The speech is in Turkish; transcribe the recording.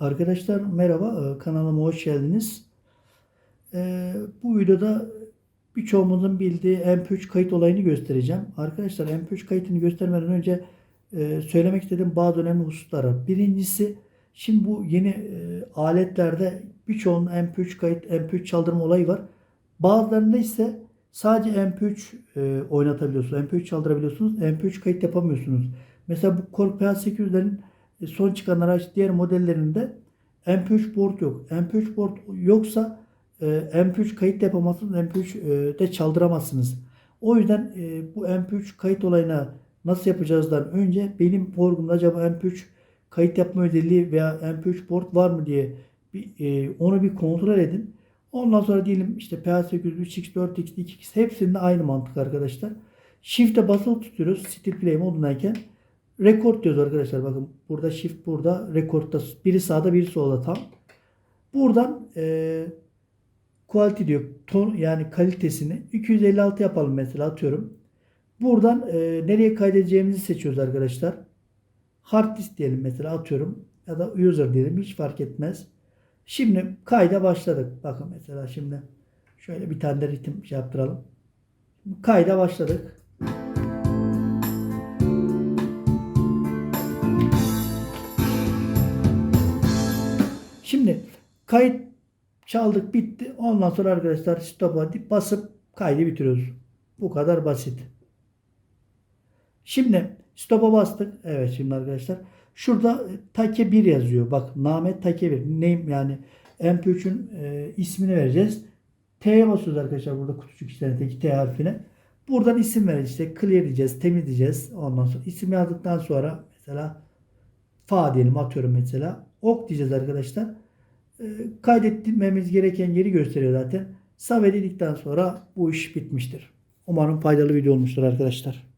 Arkadaşlar merhaba, e, kanalıma hoş geldiniz. E, bu videoda birçoğumuzun bildiği MP3 kayıt olayını göstereceğim. Arkadaşlar MP3 kayıtını göstermeden önce e, söylemek istediğim bazı önemli hususlar var. Birincisi, şimdi bu yeni aletlerde birçoğunun MP3 kayıt, MP3 çaldırma olayı var. Bazılarında ise sadece MP3 e, oynatabiliyorsunuz, MP3 çaldırabiliyorsunuz, MP3 kayıt yapamıyorsunuz. Mesela bu Korg PA800'lerin e, son çıkan araç diğer modellerinde MP3 port yok. MP3 port yoksa e, MP3 kayıt yapamazsınız, MP3 e, de çaldıramazsınız. O yüzden e, bu MP3 kayıt olayına nasıl yapacağızdan önce benim programda acaba MP3 kayıt yapma özelliği veya MP3 port var mı diye bir, e, onu bir kontrol edin. Ondan sonra diyelim işte PA800, 3X, 4X, 2X hepsinde aynı mantık arkadaşlar. Shift'e basılı tutuyoruz. Still play modundayken. Record diyoruz arkadaşlar. Bakın burada shift burada. Record'da biri sağda biri solda tam. Buradan e, quality diyor. Ton, yani kalitesini 256 yapalım mesela atıyorum. Buradan e, nereye kaydedeceğimizi seçiyoruz arkadaşlar. Hard disk diyelim mesela atıyorum. Ya da user diyelim hiç fark etmez. Şimdi kayda başladık. Bakın mesela şimdi şöyle bir tane de ritim şey yaptıralım. Kayda başladık. Kayıt çaldık bitti. Ondan sonra arkadaşlar stop'a basıp kaydı bitiriyoruz. Bu kadar basit. Şimdi stop'a bastık. Evet şimdi arkadaşlar. Şurada take 1 yazıyor. Bak name take 1. Name yani MP3'ün e, ismini vereceğiz. T'ye basıyoruz arkadaşlar burada kutucuk işaretindeki T harfine. Buradan isim vereceğiz. İşte clear diyeceğiz. Temiz diyeceğiz. Ondan sonra isim yazdıktan sonra mesela fa diyelim atıyorum mesela. Ok diyeceğiz arkadaşlar. E, kaydetmemiz gereken yeri gösteriyor zaten. Save dedikten sonra bu iş bitmiştir. Umarım faydalı video olmuştur arkadaşlar.